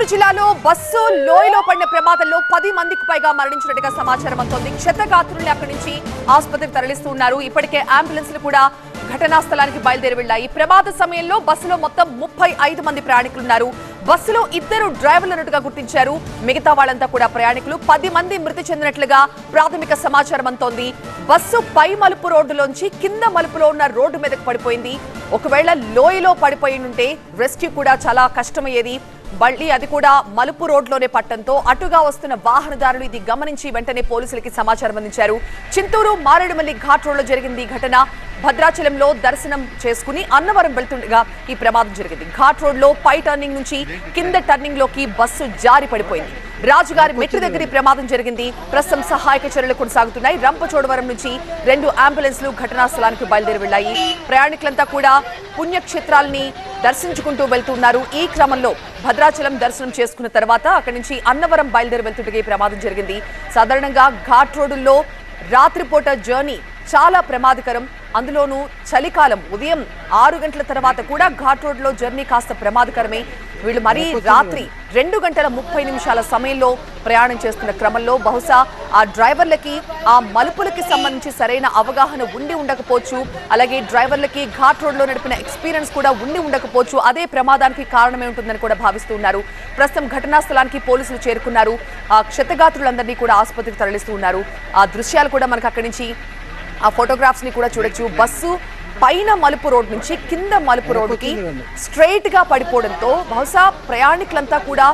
చిత్తూరు జిల్లాలో బస్సు లోయలో పడిన ప్రమాదంలో పది మందికి పైగా మరణించినట్టుగా సమాచారం అందుతోంది. క్షతగాత్రుల్ని అక్కడి నుంచి ఆసుపత్రికి తరలిస్తున్నారు ఇప్పటికే అంబులెన్స్లు కూడా ఘటనా స్థలానికి బయలుదేరి వెళ్ళాయి ప్రమాద సమయంలో బస్సులో మొత్తం ముప్పై ఐదు మంది ప్రయాణికులున్నారు. బస్సులో ఇద్దరు డ్రైవర్లన్నట్టుగా గుర్తించారు. మిగతా వాళ్ళంతా కూడా ప్రయాణికులు. పది మంది మృతి చెందినట్లుగా ప్రాథమిక సమాచారం అంతోంది బస్సు పై మలుపు రోడ్డులోంచి కింద మలుపులో ఉన్న రోడ్డు మీదకు పడిపోయింది. ఒకవేళ లోయలో పడిపోయి ఉంటే రెస్క్యూ కూడా చాలా కష్టమయ్యేది. మళ్ళీ అది కూడా మలుపు రోడ్లోనే పట్టడంతో అటుగా వస్తున్న వాహనదారులు ఇది గమనించి వెంటనే పోలీసులకి సమాచారం అందించారు. చింతూరు మారేడుమల్లి ఘాట్ రోడ్లో జరిగింది ఈ ఘటన. భద్రాచలంలో దర్శనం చేసుకుని అన్నవరం వెళ్తుండగా ఈ ప్రమాదం జరిగింది. ఘాట్ రోడ్లో పై టర్నింగ్ నుంచి కింద టర్నింగ్లోకి బస్సు జారి పడిపోయింది. రాజుగారి మెట్టు దగ్గర ప్రమాదం జరిగింది. ప్రస్తుతం సహాయక చర్యలు కొనసాగుతున్నాయి. రంపచోడవరం నుంచి రెండు అంబులెన్స్లు ఘటనా స్థలానికి బయలుదేరి వెళ్ళాయి ప్రయాణికులంతా కూడా పుణ్యక్షేత్రాలని దర్శించుకుంటూ వెళ్తున్నారు. ఈ క్రమంలో భద్రాచలం దర్శనం చేసుకున్న తర్వాత అక్కడి నుంచి అన్నవరం బయలుదేరి వెళ్తుండగా ఈ ప్రమాదం జరిగింది. సాధారణంగా ఘాట్ రోడ్డుల్లో రాత్రిపూట జర్నీ చాలా ప్రమాదకరం. అందులోనూ చలికాలం ఉదయం ఆరు గంటల తర్వాత కూడా ఘాట్ రోడ్లో జర్నీ కాస్త ప్రమాదకరమే. వీళ్ళు మరీ రాత్రి రెండు గంటల ముప్పై నిమిషాల సమయంలో ప్రయాణం చేస్తున్న క్రమంలో బహుశా ఆ డ్రైవర్లకి ఆ మలుపులకి సంబంధించి సరైన అవగాహన ఉండి ఉండకపోవచ్చు. అలాగే డ్రైవర్లకి ఘాట్ రోడ్లో నడిపిన ఎక్స్పీరియన్స్ కూడా ఉండి ఉండకపోవచ్చు. అదే ప్రమాదానికి కారణమే ఉంటుందని కూడా భావిస్తున్నారు ప్రస్తుతం ఘటనా స్థలానికి పోలీసులు చేరుకున్నారు. ఆ క్షతగాత్రులందరినీ కూడా ఆసుపత్రికి తరలిస్తూ ఉన్నారు. ఆ దృశ్యాలు కూడా మనకు అక్కడి నుంచి ఆ ఫోటోగ్రాఫ్స్ని కూడా చూడొచ్చు. బస్సు పైన మలుపు రోడ్ నుంచి కింద మలుపు రోడ్డుకి స్ట్రైట్గా పడిపోవడంతో బహుశా ప్రయాణికులంతా కూడా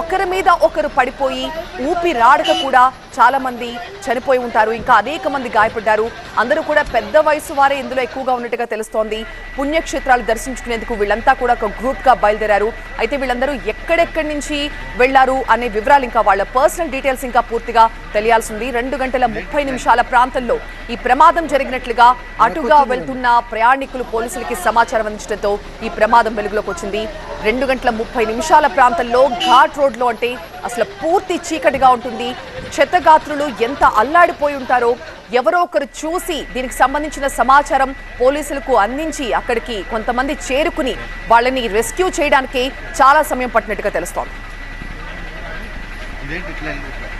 ఒకరి మీద ఒకరు పడిపోయి ఊపిరాడక కూడా చాలా మంది చనిపోయి ఉంటారు ఇంకా అనేక మంది గాయపడ్డారు. అందరూ కూడా పెద్ద వయసు వారే ఇందులో ఎక్కువగా ఉన్నట్టుగా తెలుస్తోంది. పుణ్యక్షేత్రాలు దర్శించుకునేందుకు వీళ్ళంతా కూడా ఒక గ్రూప్గా బయలుదేరారు. అయితే వీళ్ళందరూ ఎక్కడెక్కడి నుంచి వెళ్ళారు అనే వివరాలు ఇంకా వాళ్ళ పర్సనల్ డీటెయిల్స్ ఇంకా పూర్తిగా తెలియాల్సి ఉంది రెండు గంటల ముప్పై నిమిషాల ప్రాంతంలో ఈ ప్రమాదం జరిగినట్లుగా అటుగా వెళ్తున్న ప్రయాణికులు పోలీసులకి సమాచారం అందించడంతో ఈ ప్రమాదం వెలుగులోకి వచ్చింది. రెండు గంటల ముప్పై నిమిషాల ప్రాంతంలో ఘాట్ రోడ్లో అంటే అసలు పూర్తి చీకటిగా ఉంటుంది. క్షతగాత్రులు ఎంత అల్లాడిపోయి ఉంటారో ఎవరో ఒకరు చూసి దీనికి సంబంధించిన సమాచారం పోలీసులకు అందించి అక్కడికి కొంతమంది చేరుకుని వాళ్ళని రెస్క్యూ చేయడానికి చాలా సమయం పట్టినట్టుగా తెలుస్తోంది.